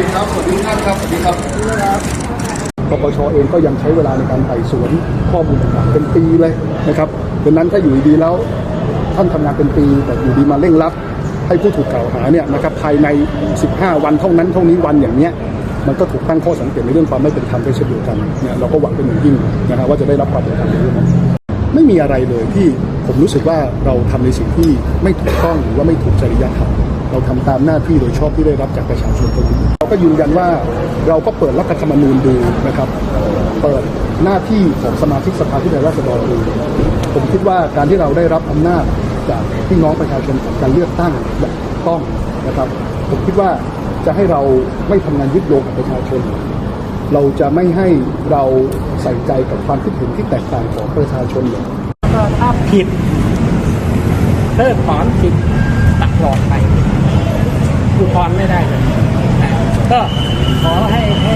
ดีครับ สวัสดีท่านครับ สวัสดีครับปปชเองก็ยังใช้เวลาในการไต่สวนข้อมูลต่างๆเป็นปีเลยนะครับดังนั้นถ้าอยู่ดีแล้วท่านทำงานเป็นปี แต่อยู่ดีมาเร่งรัดให้ผู้ถูกกล่าวหาเนี่ยนะครับภายใน 15 วันเท่านั้นเท่านี้วันอย่างเนี้ยมันก็ถูกตั้งข้อสังเกตในเรื่องความไม่เป็นธรรมด้วยเช่นเดียวกันเนี่ยเราก็หวังเป็นอย่างยิ่งนะฮะว่าจะได้รับความเป็นธรรมในเรื่องนั้นไม่มีอะไรเลยที่ผมรู้สึกว่าเราทำในสิ่งที่ไม่ถูกต้องหรือว่าไม่ถูกจริยธรรมเราทำตามหน้าที่โดยชอบที่ได้รับจากประชาชนทุกคนเรา ก็ยืนยันว่าเราก็เปิดรัฐธรรมนูญดูนะครับ เปิดหน้าที่ของสมาชิกสภาผู้แทนราษฎรดูผมคิดว่าการที่เราได้รับอำนาจจากพี่น้องประชาชนจากการเลือกตั้งอย่างถูกต้องนะครับ ผมคิดว่าจะให้เราไม่ทำงานยึดโยงกับประชาชน เราจะไม่ให้เราใส่ใจกับความคิดเห็นที่แตกต่างของประชาชนเลยถ้าผิดเพิกถอนผิดตัดหลอดไปอุทธรณ์ไม่ได้เลย ก็ขอให้ให้